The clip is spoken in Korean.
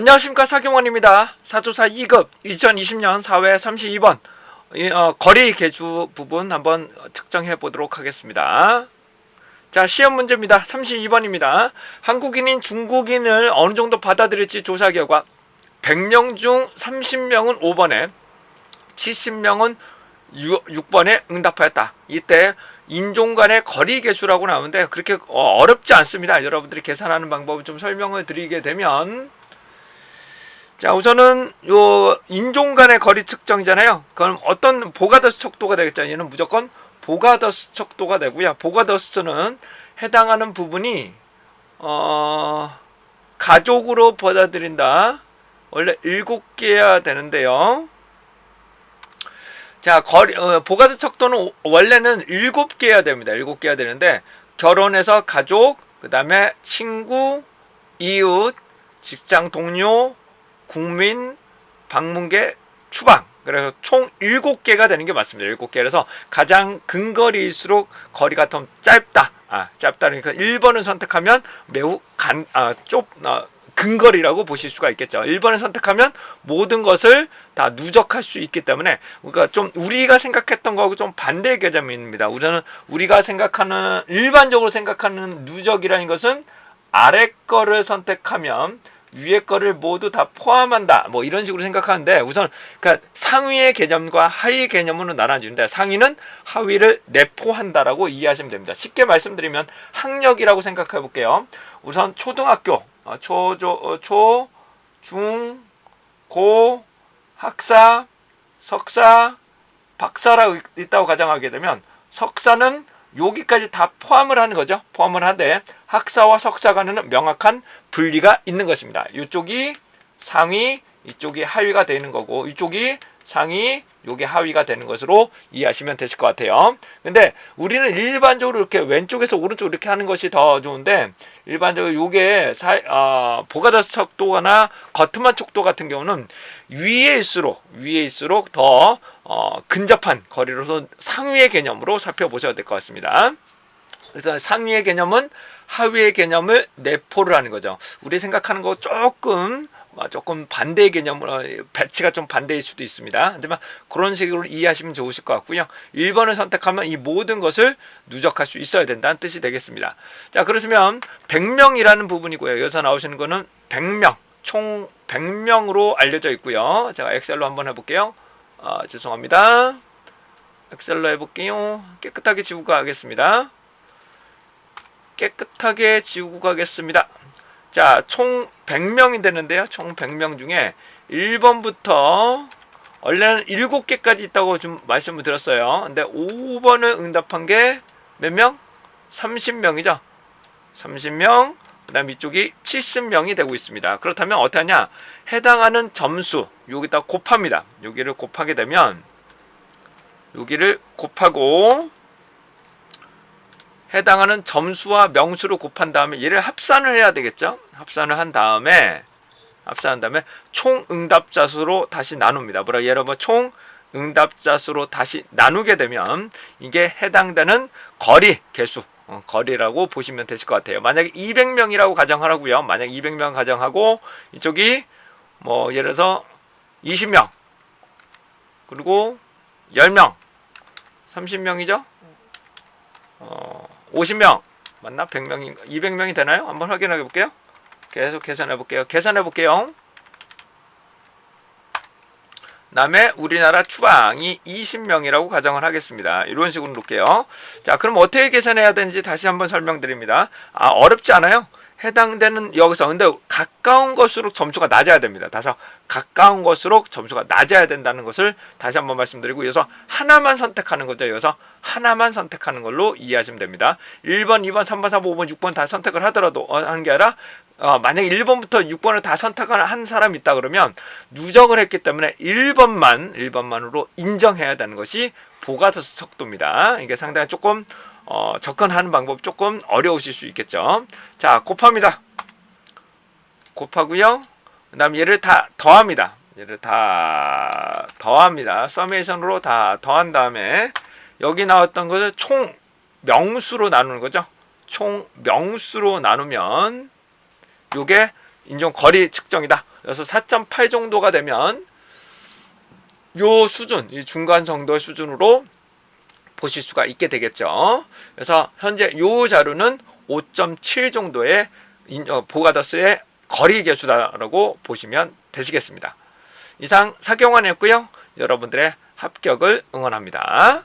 안녕하십니까 사경원입니다. 사조사 2급 2020년 4회 32번 이, 어, 거리 개주 부분 한번 측정해 보도록 하겠습니다. 자 시험 문제입니다. 32번입니다. 한국인인 중국인을 어느 정도 받아들일지 조사 결과 100명 중 30명은 5번에 70명은 6, 번에 응답하였다. 이때 인종 간의 거리 개수라고 나오는데 그렇게 어, 어렵지 않습니다. 여러분들이 계산하는 방법을 좀 설명을 드리게 되면 자 우선은 요 인종 간의 거리 측정이잖아요. 그럼 어떤 보가더스 척도가 되겠죠. 얘는 무조건 보가더스 척도가 되고요. 보가더스는 해당하는 부분이 어 가족으로 받아들인다. 원래 일곱 개야 되는데요. 자 거리 어, 보가드 척도는 오- 원래는 일곱 개야 됩니다. 일곱 개야 되는데 결혼해서 가족, 그 다음에 친구, 이웃, 직장 동료, 국민, 방문객, 추방. 그래서 총 일곱 개가 되는 게 맞습니다. 일곱 개. 그래서 가장 근거리일수록 거리가 좀 짧다. 아, 짧다. 그러니까 1번을 선택하면 매우 간, 아, 좁, 아, 근거리라고 보실 수가 있겠죠. 1번을 선택하면 모든 것을 다 누적할 수 있기 때문에 그러니까 좀 우리가 생각했던 거하고 좀 반대의 개념입니다. 우선은 우리가 생각하는 일반적으로 생각하는 누적이라는 것은 아래 거를 선택하면 위에 거를 모두 다 포함한다. 뭐 이런 식으로 생각하는데 우선 그러니까 상위의 개념과 하위 개념으로 나눠지는데 상위는 하위를 내포한다라고 이해하시면 됩니다. 쉽게 말씀드리면 학력이라고 생각해 볼게요. 우선 초등학교, 어, 초조, 어, 초, 중, 고, 학사, 석사, 박사라고 있- 있다고 가정하게 되면 석사는 여기까지 다 포함을 하는 거죠. 포함을 하되 학사와 석사 간에는 명확한 분리가 있는 것입니다. 이쪽이 상위, 이쪽이 하위가 되는 거고 이쪽이 상위, 요게 하위가 되는 것으로 이해하시면 되실 것 같아요. 근데 우리는 일반적으로 이렇게 왼쪽에서 오른쪽 이렇게 하는 것이 더 좋은데 일반적으로 요게 사, 어, 보가다스 척도나 거트만 척도 같은 경우는 위에 일수록 위에 일수록 더 어, 근접한 거리로서 상위의 개념으로 살펴보셔야 될 것 같습니다. 그래서 상위의 개념은 하위의 개념을 내포를 하는 거죠. 우리 생각하는 거 조금 어, 조금 반대의 개념으로 배치가 좀 반대일 수도 있습니다. 하지만 그런 식으로 이해하시면 좋으실 것 같고요. 1번을 선택하면 이 모든 것을 누적할 수 있어야 된다는 뜻이 되겠습니다. 자, 그렇으면 100명이라는 부분이고요. 여기서 나오시는 거는 100명, 총 100명으로 알려져 있고요. 제가 엑셀로 한번 해볼게요. 아, 죄송합니다. 엑셀로 해볼게요. 깨끗하게 지우고 가겠습니다. 깨끗하게 지우고 가겠습니다. 자, 총 100명이 되는데요. 총 100명 중에 1번부터 원래는 7개까지 있다고 좀 말씀을 드렸어요. 근데 5번을 응답한 게 몇 명? 30명이죠. 30명. 그다음 이쪽이 70명이 되고 있습니다. 그렇다면 하냐? 해당하는 점수 여기다 곱합니다. 여기를 곱하게 되면 여기를 곱하고 해당하는 점수와 명수를 곱한 다음에 얘를 합산을 해야 되겠죠? 합산을 한 다음에 합산한 다음에 총 응답자 수로 다시 나눕니다. 뭐라 여러분 총 응답자 수로 다시 나누게 되면 이게 해당되는 거리 개수 어, 거리라고 보시면 되실 것 같아요. 만약에 200명이라고 가정하라고요. 만약 200명 가정하고 이쪽이 뭐 예를 들어서 20명 그리고 10명 30명이죠? 어, 50명 맞나? 100명인가? 200명이 되나요? 한번 확인해 볼게요. 계속 계산해 볼게요. 계산해 볼게요. 남의 우리나라 추방이 20명이라고 가정을 하겠습니다. 이런 식으로 놓을게요. 자, 그럼 어떻게 계산해야 되는지 다시 한번 설명드립니다. 아, 어렵지 않아요? 해당되는 여기서 근데 가까운 것으로 점수가 낮아야 됩니다. 다서 가까운 것으로 점수가 낮아야 된다는 것을 다시 한번 말씀드리고 여기서 하나만 선택하는 거죠. 여기서 하나만 선택하는 걸로 이해하시면 됩니다. 1번, 2번, 3번, 4번, 5번, 6번 다 선택을 하더라도 어, 하는 게 아니라 어, 만약에 1번부터 6번을 다 선택을 한 사람이 있다 그러면 누적을 했기 때문에 1번만 1번만으로 인정해야 되는 것이 보가서스 척도입니다. 이게 상당히 조금 어, 접근하는 방법 조금 어려우실 수 있겠죠. 자, 곱합니다. 곱하고요. 그 다음 얘를 다 더합니다. 얘를 다 더합니다. 서메이션으로 다 더한 다음에 여기 나왔던 것을 총 명수로 나누는 거죠. 총 명수로 나누면 요게 인종 거리 측정이다. 그래서 4.8 정도가 되면 요 수준, 이 중간 정도의 수준으로 보실 수가 있게 되겠죠. 그래서 현재 요 자료는 5.7 정도의 인- 어, 보가더스의 거리 개수다라고 보시면 되시겠습니다. 이상 사경환이었고요. 여러분들의 합격을 응원합니다.